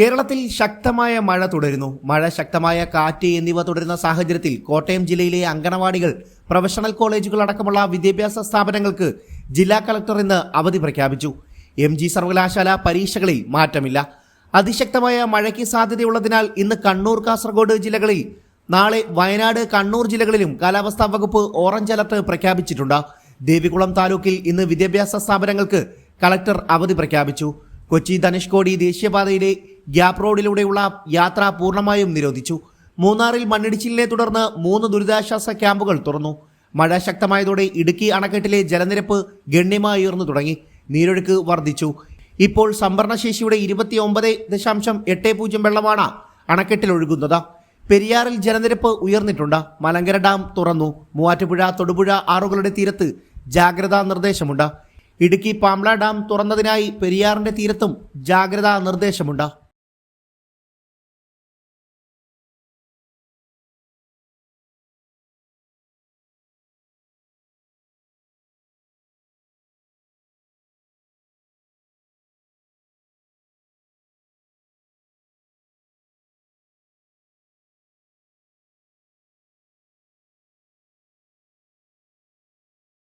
കേരളത്തിൽ ശക്തമായ മഴ തുടരുന്നു. മഴ ശക്തമായ കാറ്റ് എന്നിവ തുടരുന്ന സാഹചര്യത്തിൽ കോട്ടയം ജില്ലയിലെ അങ്കണവാടികൾ പ്രൊഫഷണൽ കോളേജുകൾ അടക്കമുള്ള വിദ്യാഭ്യാസ സ്ഥാപനങ്ങൾക്ക് ജില്ലാ കളക്ടർ ഇന്ന് അവധി പ്രഖ്യാപിച്ചു. എം ജി സർവകലാശാല പരീക്ഷകളിൽ മാറ്റമില്ല. അതിശക്തമായ മഴയ്ക്ക് സാധ്യതയുള്ളതിനാൽ ഇന്ന് കണ്ണൂർ കാസർഗോഡ് ജില്ലകളിൽ നാളെ വയനാട് കണ്ണൂർ ജില്ലകളിലും കാലാവസ്ഥാ വകുപ്പ് ഓറഞ്ച് അലർട്ട് പ്രഖ്യാപിച്ചിട്ടുണ്ട്. ദേവികുളം താലൂക്കിൽ ഇന്ന് വിദ്യാഭ്യാസ സ്ഥാപനങ്ങൾക്ക് കളക്ടർ അവധി പ്രഖ്യാപിച്ചു. കൊച്ചി ധനുഷ്കോടി ദേശീയപാതയിലെ ഗ്യാപ് റോഡിലൂടെയുള്ള യാത്ര പൂർണമായും നിരോധിച്ചു. മൂന്നാറിൽ മണ്ണിടിച്ചിലിനെ തുടർന്ന് മൂന്ന് ദുരിതാശ്വാസ ക്യാമ്പുകൾ തുറന്നു. മഴ ശക്തമായതോടെ ഇടുക്കി അണക്കെട്ടിലെ ജലനിരപ്പ് ഗണ്യമായി ഉയർന്നു തുടങ്ങി. നീരൊഴുക്ക് വർദ്ധിച്ചു. ഇപ്പോൾ സംഭരണശേഷിയുടെ ഇരുപത്തിയൊമ്പത് ദശാംശം എട്ട് പൂജ്യം വെള്ളമാണ് അണക്കെട്ടിൽ ഒഴുകുന്നത്. പെരിയാറിൽ ജലനിരപ്പ് ഉയർന്നിട്ടുണ്ട്. മലങ്കര ഡാം തുറന്നു. മൂവാറ്റുപുഴ തൊടുപുഴ ആറുകളുടെ തീരത്ത് ജാഗ്രതാ നിർദ്ദേശമുണ്ട്. ഇടുക്കി പാംല ഡാം തുറന്നതിനായി പെരിയാറിന്റെ തീരത്തും ജാഗ്രതാ നിർദ്ദേശമുണ്ട്.